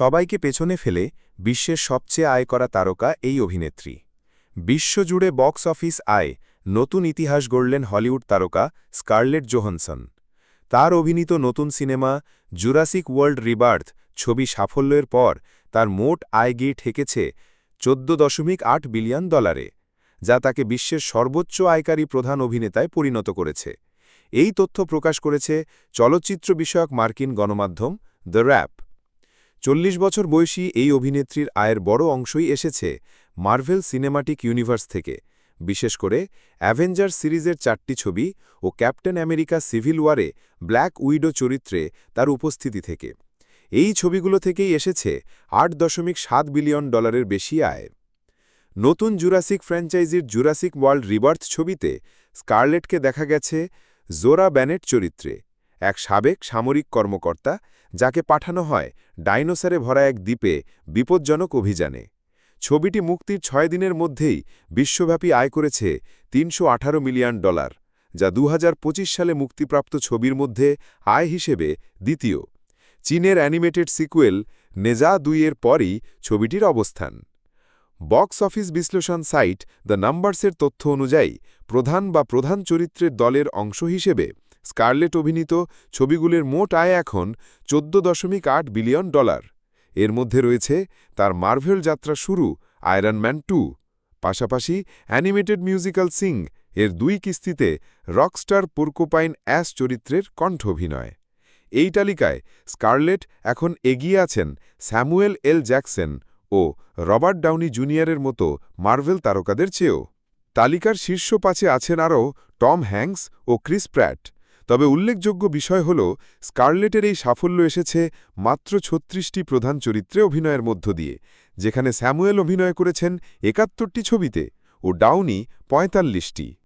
সবাইকে পেছনে ফেলে বিশ্বের সবচেয়ে আয় করা তারকা এই অভিনেত্রী। বিশ্বজুড়ে বক্স অফিস আয়, নতুন ইতিহাস গড়লেন হলিউড তারকা স্কারলেট জোহনসন। তার অভিনীত নতুন সিনেমা জুরাসিক ওয়ার্ল্ড রিবার্থ ছবি সাফল্যের পর তার মোট আয় গিয়ে ঠেকেছে চোদ্দ দশমিক আট বিলিয়ন ডলারে, যা তাকে বিশ্বের সর্বোচ্চ আয়কারী প্রধান অভিনেতায় পরিণত করেছে। এই তথ্য প্রকাশ করেছে চলচ্চিত্র বিষয়ক মার্কিন গণমাধ্যম দ্য র্যাপ। চল্লিশ বছর বয়সী এই অভিনেত্রীর আয়ের বড় অংশই এসেছে মার্ভেল সিনেমাটিক ইউনিভার্স থেকে, বিশেষ করে অ্যাভেঞ্জার সিরিজের চারটি ছবি ও ক্যাপ্টেন আমেরিকা সিভিল ওয়ারে ব্ল্যাক উইডো চরিত্রে তার উপস্থিতি থেকে। এই ছবিগুলো থেকেই এসেছে আট দশমিক সাত বিলিয়ন ডলারের বেশি আয়। নতুন জুরাসিক ফ্র্যাঞ্চাইজির জুরাসিক ওয়ার্ল্ড রিবার্থ ছবিতে স্কারলেটকে দেখা গেছে জোরা ব্যানেট চরিত্রে। এক সাবেক সামরিক কর্মকর্তা, যাকে পাঠানো হয় ডাইনোসারে ভরা এক দ্বীপে বিপজ্জনক অভিযানে। ছবিটি মুক্তির ছয় দিনের মধ্যেই বিশ্বব্যাপী আয় করেছে তিনশো আঠারো মিলিয়ন ডলার, যা দু হাজার পঁচিশ সালে মুক্তিপ্রাপ্ত ছবির মধ্যে আয় হিসেবে দ্বিতীয়। চীনের অ্যানিমেটেড সিকুয়েল নেজা দুইয়ের পরই ছবিটির অবস্থান। বক্স অফিস বিশ্লেষণ সাইট দ্য নাম্বারসের তথ্য অনুযায়ী প্রধান বা প্রধান চরিত্রের দলের অংশ হিসেবে স্কারলেট অভিনীত ছবিগুলির মোট আয় এখন চোদ্দ দশমিক আট বিলিয়ন ডলার। এর মধ্যে রয়েছে তার মার্ভেল যাত্রা শুরু, আয়রন ম্যান টু। পাশাপাশি অ্যানিমেটেড মিউজিক্যাল সিং এর দুই কিস্তিতে রকস্টার পুরকোপাইন অ্যাস চরিত্রের কণ্ঠ অভিনয়। এই তালিকায় স্কারলেট এখন এগিয়ে আছেন স্যামুয়েল এল জ্যাকসন ও রবার্ট ডাউনি জুনিয়রের মতো মার্ভেল তারকাদের চেয়েও। তালিকার শীর্ষ পাঁচে আছেন আরও টম হ্যাংস ও ক্রিস প্র্যাট তবে উল্লেখযোগ্য বিষয় হল, স্কারলেটের এই সাফল্য এসেছে মাত্র ছত্রিশটি প্রধান চরিত্রে অভিনয়ের মধ্য দিয়ে, যেখানে স্যামুয়েল অভিনয় করেছেন একাত্তরটি ছবিতে ও ডাউনি পঁয়তাল্লিশটি।